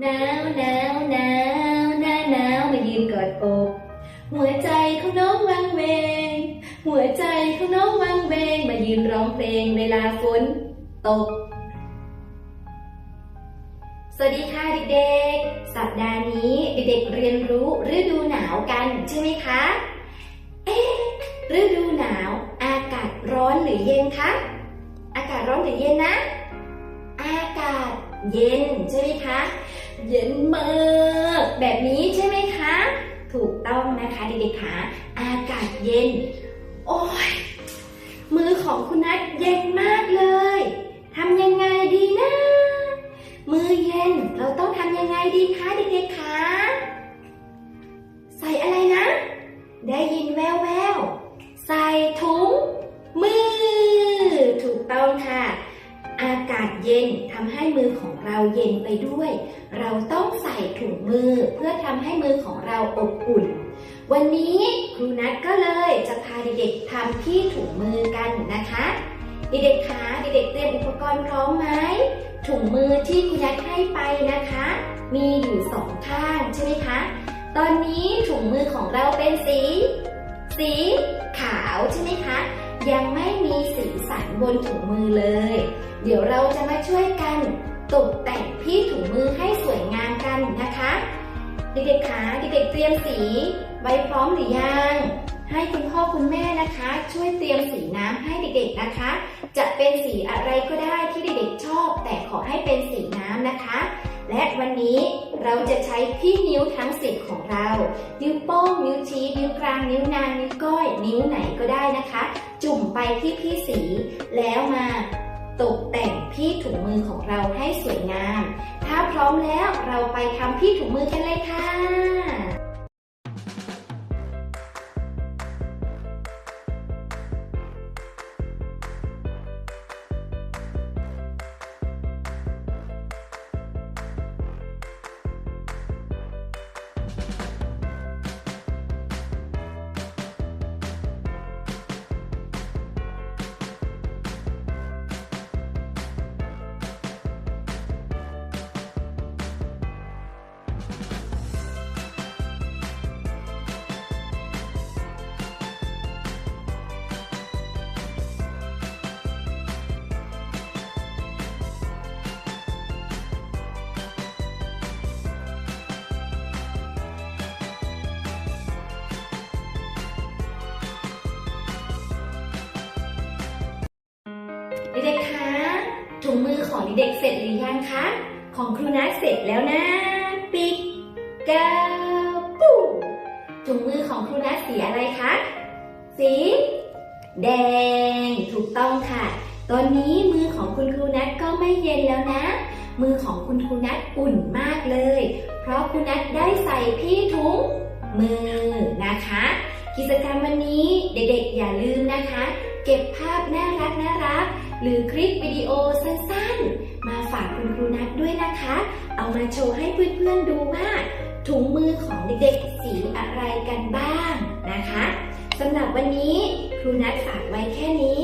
หนาวหนาวหนาวหน้าหนาวมายืนกอดอกหัวใจของน้องวังเวง หัวใจของน้องวังเวงมายืนร้องเพลงเวลาฝนตก สวัสดีค่ะเด็กๆ สัปดาห์นี้เด็กๆเรียนรู้ฤดูหนาวกันใช่ไหมคะ เอ๊ะฤดูหนาวอากาศร้อนหรือเย็นคะ อากาศร้อนหรือเย็นนะ อากาศเย็นใช่ไหมคะ เย็นมากแบบนี้ใช่ไหมคะ ถูกต้องนะคะเด็กๆคะอากาศเย็น โอ้ยมือของคุณนัทเย็นมากเลยทำยังไงดีนะ มือเย็นเราต้องทำยังไงดีคะเด็กๆคะใส่อะไรนะ ได้ยินแววแววใส่ถุงมือ ถูกต้องค่ะากาศเย็นทำให้มือของเราเย็นไปด้วย เราต้องใส่ถุงมือเพื่อทำให้มือของเราอบอุ่น วันนี้ครูนัทก็เลยจะพาเด็กๆทำที่ถุงมือกันนะคะเด็กๆคะเด็กๆเตรียมอุปกรณ์พร้อมไหมถุงมือที่ครูนัทให้ไปนะคะ มีอยู่สองข้างใช่ไหมคะ ตอนนี้ถุงมือของเราเป็นสี สีขาวใช่ไหมคะ ยังไม่มีสีสันบนถุงมือเลย เดี๋ยวเราจะมาช่วยกันตกแต่งที่ถุงมือให้สวยงามกันนะคะ เด็กๆคะเด็กๆเตรียมสีไว้พร้อมหรือยังให้คุณพ่อคุณแม่นะคะ ช่วยเตรียมสีน้ำให้เด็กๆนะคะ จะเป็นสีอะไรก็ได้ที่เด็กๆชอบ แต่ขอให้เป็นสีน้ำนะคะ และวันนี้เราจะใช้พี่นิ้วทั้งสิบของเรา นิ้วโป้งนิ้วชี้นิ้วกลางนิ้วนางนิ้วก้อย นิ้วไหนก็ได้นะคะ จุ่มไปที่พี่สี แล้วมาตกแต่งพี่ถุงมือของเราให้สวยงาม ถ้าพร้อมแล้วเราไปทำพี่ถุงมือกันเลยค่ะ เด็กๆคะถุงมือของเด็กเสร็จหรือยังคะของครูนัทเสร็จแล้วนะ ปิกกาปูถุงมือของครูนัทสีอะไรคะสีแดงถูกต้องค่ะ ตอนนี้มือของคุณครูนัทก็ไม่เย็นแล้วนะ มือของคุณครูนัทอุ่นมากเลย เพราะครูนัทได้ใส่พี่ถุงมือนะคะ กิจกรรมวันนี้เด็กๆอย่าลืมนะคะ เก็บภาพน่ารักน่ารัก หรือคลิปวิดีโอสั้นๆ มาฝากคุณครูนัทด้วยนะคะ เอามาโชว์ให้เพื่อนๆดูว่า ถุงมือของเด็กๆ สีอะไรกันบ้างนะคะสำหรับวันนี้ครูนัทฝากไว้แค่นี้